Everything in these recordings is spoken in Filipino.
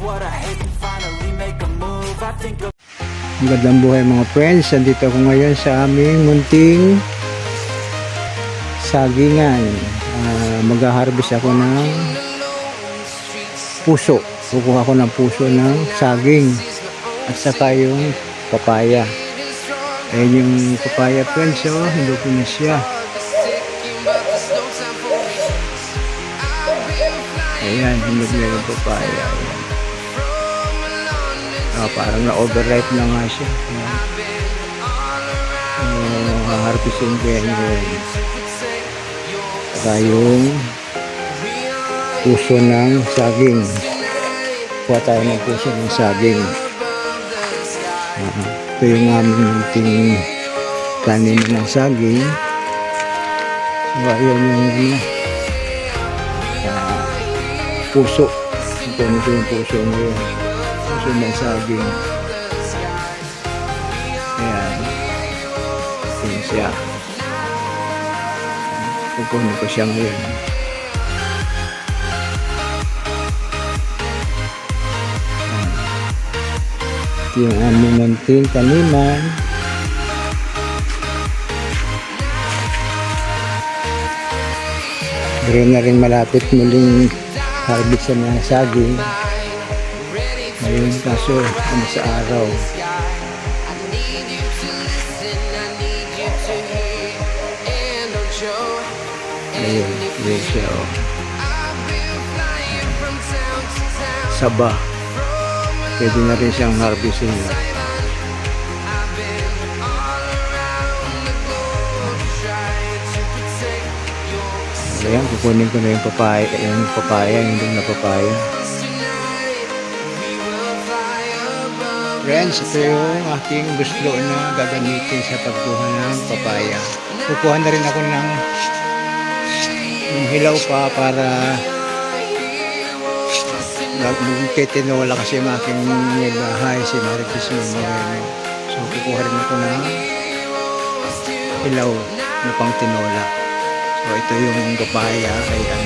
what I hate make a move. I think of Magandang buhay mga friends. Andito ako ngayon sa aming munting sagingan. Ah, mag-harvest ako ng puso. Kukuha ko ng puso ng saging. At saka yung papaya. Ayan yung papaya friends. Oh, hindi ko na siya. Ayan, hindi na yung papaya. Ayan. Ah, parang na-overripe na nga siya. Uh, haharvestin ko yan yun. Saka yung puso ng saging. Kuha tayo ng puso ng saging. Ah, ito yung aming munting kanin ng saging. So, ayan yung ano, ah, puso. Ito yung puso ngayon. Puso ng saging. Ayan. Ayan siya. Kukunin ko siya ngayon. Ayan. Ito yung aming munting taniman. Meron na rin malapit muling harvest ng mga saging. Ngayon kaso ano sa araw. Ayun, yun siya oh. Saba. Pwede na rin siyang harvestin. Ayan, kukunin ko na yung papaya, yung papaya, yung na papaya. Friends, ito yung aking gusto na gagamitin sa pagkuha ng papaya. Kukuha na rin ako ng yung hilaw pa para magtitinola kasi yung aking bahay si Marites Moreno. So kukuha rin ako ng hilaw na pang tinola. So ito yung papaya. Ayan.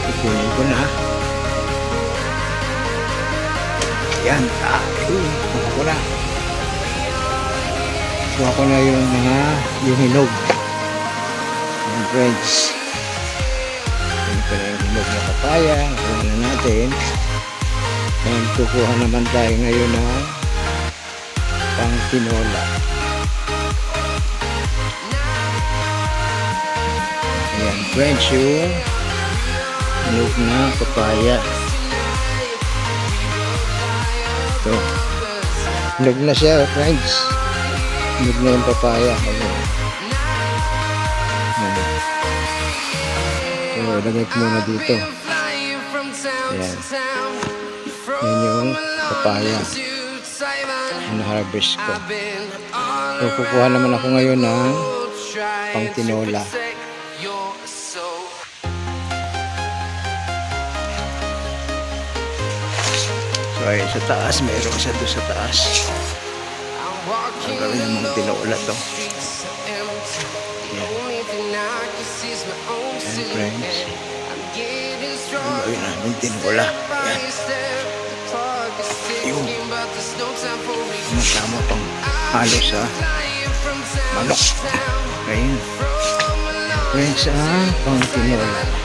Kukunin ko na. Ayan. Ah, uy, kuha ko na. Kuha ko na yung mga yung hinog. Yung friends. Ko na yung hinog na papaya. Kuha na natin. And kukuha naman tayo ngayon ng pang tinola. Ayan, friends, yung hinog na papaya. Ito. Hinog na siya, friends. Hinog na yung papaya. Ayan. Ayan. So, lagay ko muna dito. Ayan. Yan yung papaya. Ang harvest ko. So, kukuha naman ako ngayon ng pang tinola. Ayun sa taas. Mayroon isa doon sa taas. Ang gawin namang tinola to. Yan. Yan, friends. Ang gawin namin tinola. Yan. Yung tama pang halo sa manok. Ayun. Friends, ah, pang tinola.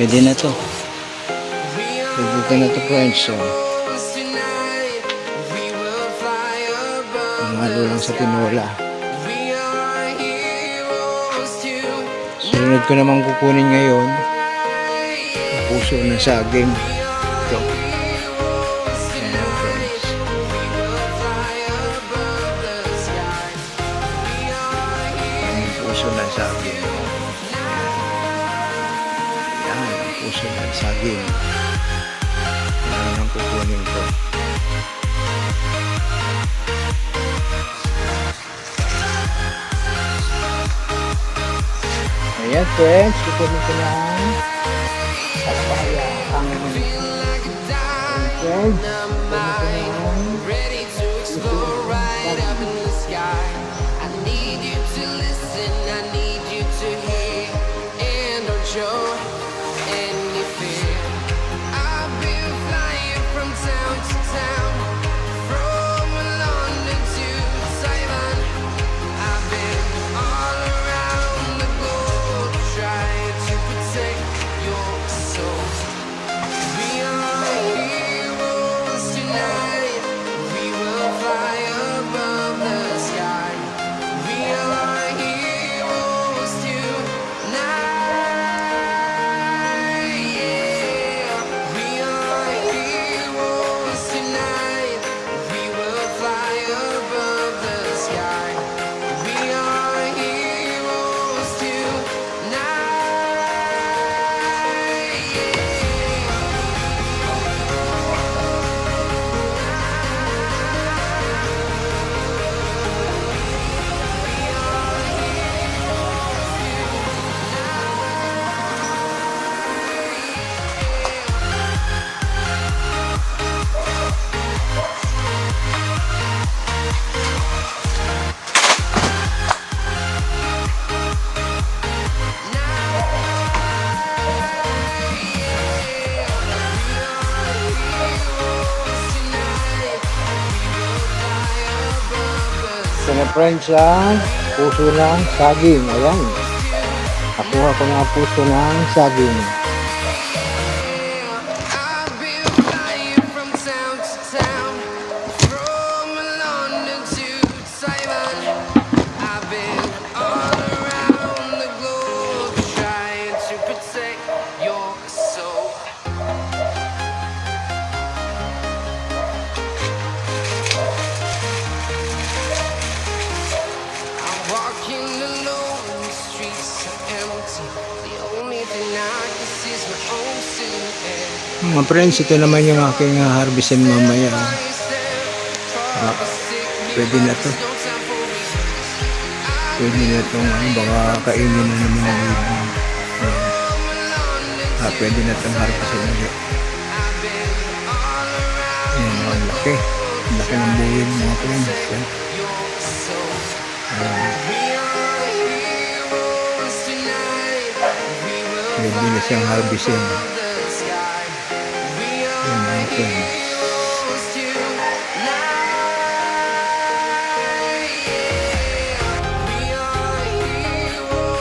Pwede na to. Pwede ko na to, friends. So, halo lang sa tinola. Sunod ko naman kukunin ngayon ang puso ng saging. Ito. Puso ng saging. Ang puso ng saging. Ayan ang kukunin ko. Ayan, friends. Kukunin ko ng papaya. Friends ang puso ng saging. Ayan. Nakuha ko na ang puso ng saging. Mga friends, ito naman yung aking uh, harvestin mamaya. Ah, pwede na to. Pwede na itong ano, baka kainin na naman ng ibon. Ah, pwede na itong harvestin ulit. Ayan, ang laki. Laki ng buwin mga friends. eh. Pwede na siyang harvestin. Mga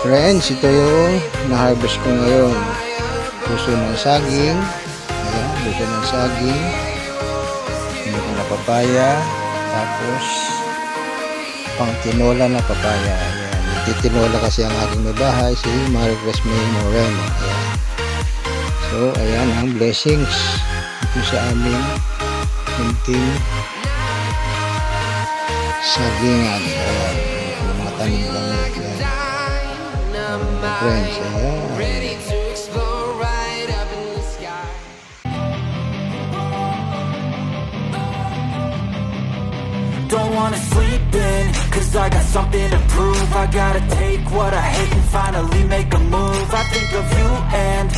friends. Ito yung na-harvest ko ngayon. Puso ng saging. Ayan, puso ng saging. Hindi na papaya. Tapos, pang tinola na papaya. Ayan, titinola kasi ang aking may bahay, si Margaret May Moreno. Ayan. So, ayan ang blessings ito sa amin. Kunting sagingan. Ayan, yung mga tanim lang. Ayan. Mga friends, ayan. Ready to explore right up in the sky. Don't wanna sleep in, cause I got something to prove I gotta take what I hate and finally make a move I think of you and